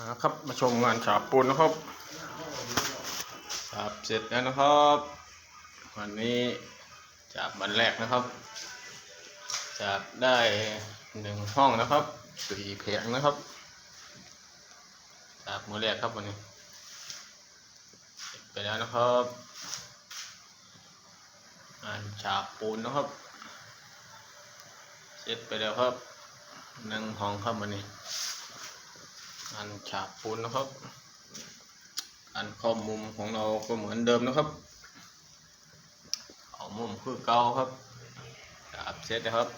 ครับมาชมงานฉาบปูนนะครับฉาบเสร็จแล้วนะครับ วันนี้ฉาบวันแรกนะครับฉาบได้หนึ่งห้องนะครับสี่แผงนะครับฉาบมือแรกครับวันนี้เสร็จไปแล้วนะครับงานฉาบปูนนะครับ เสร็จไปแล้วครับหนึ่งห้องครับวันนี้ อันฉาบปูนนะครับ อันข้ามุมของเราก็เหมือนเดิมนะครับ เอามุมคือเก่าครับฉาบเสร็จนะครับ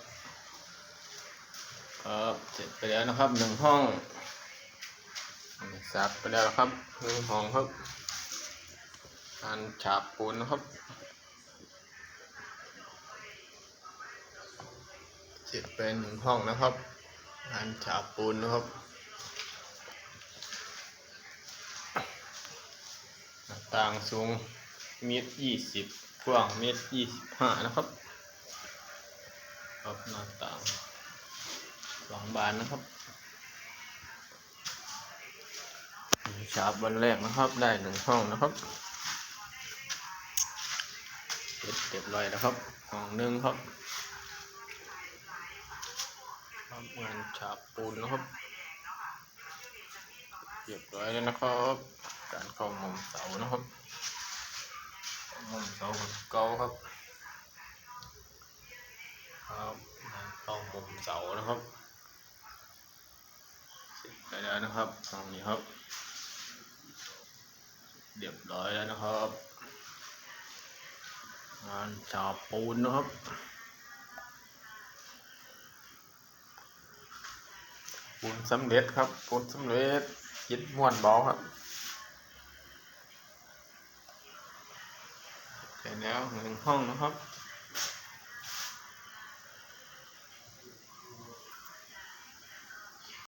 ครับเสร็จไปแล้วนะครับหนึ่งห้องสับไปแล้วนะครับหนึ่งห้องครับ อันฉาบปูนนะครับเสร็จเป็นหนึ่งห้องนะครับ อันฉาบปูนนะครับ หน้า ต่างสูงเมตรยี่สิบกว้างเมตรยี่สิบห้านะครับครับหน้าต่างสองบานนะครับฉาบวันแรกนะครับ ได้หนึ่งห้องนะครับเสร็จเรียบรอยนะครับห้องหนึ่งครับครับงานฉาบปูนนะครับเรียบรอยแล้วนะครับ การเข้ามุมเสานะครับมุมเสาเก่าครับ ครับการเข้ามุมเสานะครับเสร็จไปแล้วนะครับตรงนี้ครับเรียบร้อยแล้วนะครับ งานฉาบปูนนะครับปูนสำเร็จครับปูนสำเร็จยิดม้วนเบาครับ เสร็จแล้วหนึ่งห้องนะครับ